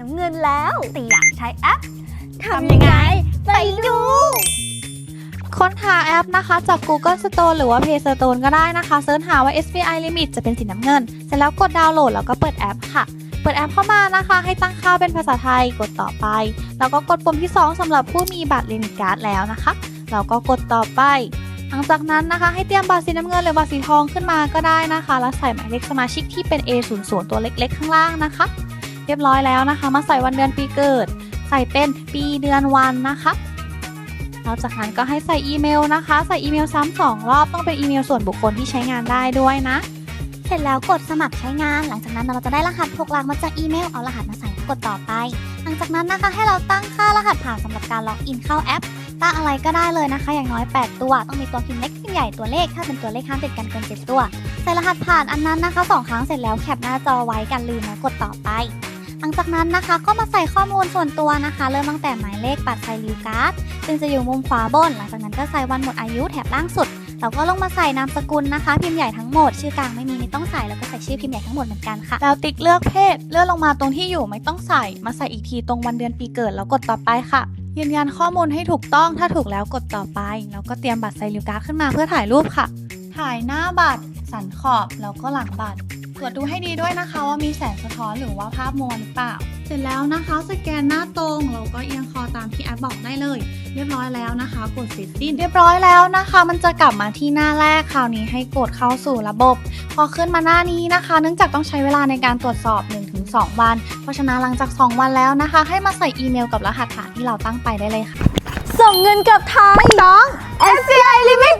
น้ำเงินแล้วแต่อยากใช้แอปทำยังไง ไปดู ค้นหาแอปนะคะจาก Google Store หรือว่า Play Store ก็ได้นะคะเสิร์ชหาว่า SBI Limit จะเป็นสีน้ำเงิน เสร็จแล้วกดดาวน์โหลดแล้วก็เปิดแอปค่ะ เปิดแอปเข้ามานะคะ ให้ตั้งค่าเป็นภาษาไทยกดต่อไป แล้วก็กดปุ่มที่ 2สำหรับผู้มีบัตรลิมิตการ์ดแล้วนะคะแล้วก็กดต่อไปหลังจากนั้นนะคะให้เตรียมบัตรสีน้ำเงินหรือบัตรสีทองขึ้นมาก็ได้นะคะ แล้วใส่หมายเลขสมาชิกที่เป็น A00 ตัวเล็กๆ ข้างล่างนะคะเรียบร้อยแล้วนะคะ มาใส่วันเดือนปีเกิด ใส่เป็นปีเดือนวันนะคะนอกจากนั้นก็ให้ใส่อีเมลนะคะ ใส่อีเมลซ้ำสองรอบต้องเป็นอีเมลส่วนบุคคลที่ใช้งานได้ด้วยนะ เสร็จแล้วกดสมัครใช้งาน หลังจากนั้นเราจะได้รหัส6หลักมาจากอีเมลเอารหัสมาใส่แล้วกดต่อไป หลังจากนั้นนะคะให้เราตั้งค่ารหัสผ่านสำหรับการล็อกอินเข้าแอปตั้งอะไรก็ได้เลยนะคะ อย่างน้อย 8 ตัว ต้องมีตัวพิมพ์เล็กพิมพ์ใหญ่ตัวเลข ถ้าเป็นตัวเลขห้ามติดกันเกิน7ตัว ใส่รหัสผ่านอันนั้นนะคะสองครั้งเสร็จแล้วแคปหน้าจอไว้กันลืมแล้วกดต่อไป หลังจากนั้นนะคะก็มาใส่ข้อมูลส่วนตัวนะคะ เริ่มตั้งแต่หมายเลขบัตรไซริวการ์ดซึ่งจะอยู่มุมขวาบน หลังจากนั้นก็ใส่วันหมดอายุแถบล่างสุดเราก็ลงมาใส่นามสกุลนะคะ พิมพ์ใหญ่ทั้งหมดชื่อกลางไม่มีไม่ต้องใส่แล้วก็ใส่ชื่อพิมพ์ใหญ่ทั้งหมดเหมือนกันค่ะแล้วติ๊กเลือกเพศ เลื่อนลงมาตรงที่อยู่ไม่ต้องใส่ มาใส่อีกทีตรงวันเดือนปีเกิดแล้วกดต่อไปค่ะ ยืนยันข้อมูลให้ถูกต้องถ้าถูกแล้วกดต่อไป แล้วก็เตรียมบัตรไซริวการ์ดขึ้นมาเพื่อถ่ายรูปค่ะ ถ่ายหน้าบัตรสันขอบแล้วก็หลังบัตร ตรวจดูให้ดีด้วยนะคะว่ามีแสงสะท้อนหรือว่าภาพมัวหรือเปล่า เสร็จแล้วนะคะสแกนหน้าตรงแล้วก็เอียงคอตามที่แอปบอกได้เลย เรียบร้อยแล้วนะคะกดเสร็จสิ้นเรียบร้อยแล้วนะคะ มันจะกลับมาที่หน้าแรกคราวนี้ให้กดเข้าสู่ระบบ พอขึ้นมาหน้านี้นะคะ เนื่องจากต้องใช้เวลาในการตรวจสอบ 1-2 วัน เพราะฉะนั้นหลังจาก 2 วันแล้วนะคะ ให้มาใส่อีเมลกับรหัสผ่านที่เราตั้งไปได้เลยค่ะ ส่งเงินกับไทยน้อง SCI Limit